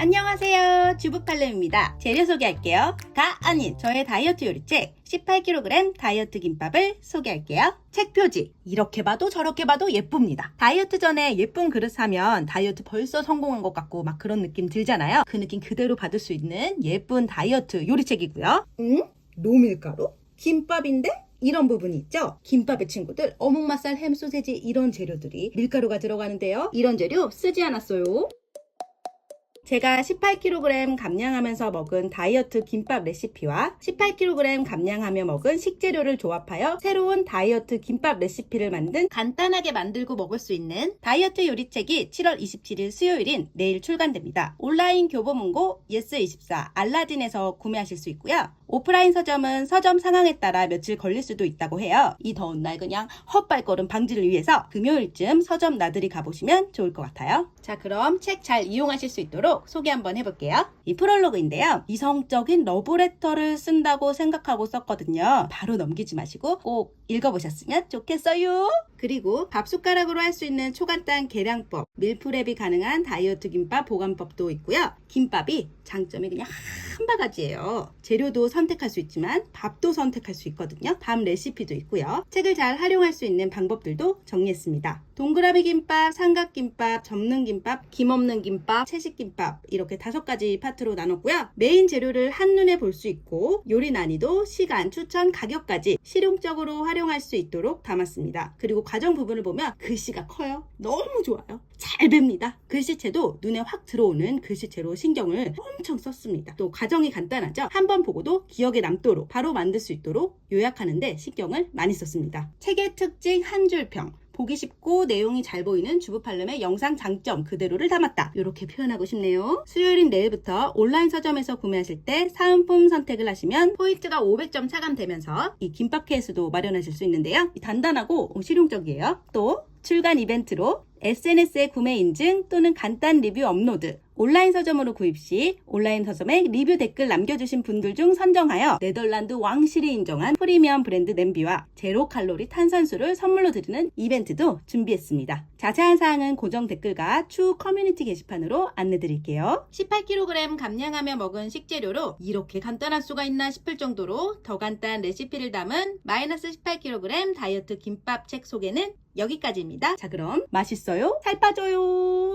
안녕하세요. 주부팔렘입니다. 재료 소개할게요. 가 아닌 저의 다이어트 요리책 18kg 다이어트 김밥을 소개할게요. 책 표지. 이렇게 봐도 저렇게 봐도 예쁩니다. 다이어트 전에 예쁜 그릇 사면 다이어트 벌써 성공한 것 같고 막 그런 느낌 들잖아요. 그 느낌 그대로 받을 수 있는 예쁜 다이어트 요리책이고요. 응? 노밀가루? 김밥인데? 이런 부분이 있죠? 김밥의 친구들, 어묵 맛살, 햄, 소세지 이런 재료들이 밀가루가 들어가는데요. 이런 재료 쓰지 않았어요. 제가 18kg 감량하면서 먹은 다이어트 김밥 레시피와 18kg 감량하며 먹은 식재료를 조합하여 새로운 다이어트 김밥 레시피를 만든 간단하게 만들고 먹을 수 있는 다이어트 요리책이 7월 27일 수요일인 내일 출간됩니다. 온라인 교보문고 예스24 알라딘에서 구매하실 수 있고요. 오프라인 서점은 서점 상황에 따라 며칠 걸릴 수도 있다고 해요. 이 더운 날 그냥 헛발걸음 방지를 위해서 금요일쯤 서점 나들이 가보시면 좋을 것 같아요. 자, 그럼 책 잘 이용하실 수 있도록 소개 한번 해볼게요. 이 프롤로그인데요. 이성적인 러브레터를 쓴다고 생각하고 썼거든요. 바로 넘기지 마시고 꼭 읽어보셨으면 좋겠어요. 그리고 밥 숟가락으로 할 수 있는 초간단 계량법, 밀프렙이 가능한 다이어트 김밥 보관법도 있고요. 김밥이 장점이 그냥 한 바가지예요. 재료도 선택할 수 있지만 밥도 선택할 수 있거든요. 밥 레시피도 있고요. 책을 잘 활용할 수 있는 방법들도 정리했습니다. 동그라미 김밥, 삼각김밥, 접는 김밥, 김 없는 김밥, 채식 김밥 이렇게 다섯 가지 파트로 나눴고요. 메인 재료를 한눈에 볼 수 있고 요리 난이도, 시간, 추천, 가격까지 실용적으로 활용할 수 있도록 담았습니다. 그리고 과정 부분을 보면 글씨가 커요. 너무 좋아요. 잘 뵙니다. 글씨체도 눈에 확 들어오는 글씨체로 신경을 엄청 썼습니다. 또 과정이 간단하죠? 한 번 보고도 기억에 남도록 바로 만들 수 있도록 요약하는데 신경을 많이 썼습니다. 책의 특징 한 줄평. 보기 쉽고 내용이 잘 보이는 주부팔렘의 영상 장점 그대로를 담았다. 이렇게 표현하고 싶네요. 수요일인 내일부터 온라인 서점에서 구매하실 때 사은품 선택을 하시면 포인트가 500점 차감되면서 이 김밥 케이스도 마련하실 수 있는데요. 이 단단하고 실용적이에요. 또 출간 이벤트로 SNS에 구매 인증 또는 간단 리뷰 업로드, 온라인 서점으로 구입 시 온라인 서점에 리뷰 댓글 남겨주신 분들 중 선정하여 네덜란드 왕실이 인정한 프리미엄 브랜드 냄비와 제로 칼로리 탄산수를 선물로 드리는 이벤트도 준비했습니다. 자세한 사항은 고정 댓글과 추후 커뮤니티 게시판으로 안내드릴게요. 18kg 감량하며 먹은 식재료로 이렇게 간단할 수가 있나 싶을 정도로 더 간단 레시피를 담은 마이너스 18kg 다이어트 김밥 책 소개는 여기까지입니다. 자 그럼 맛있어요? 살 빠져요?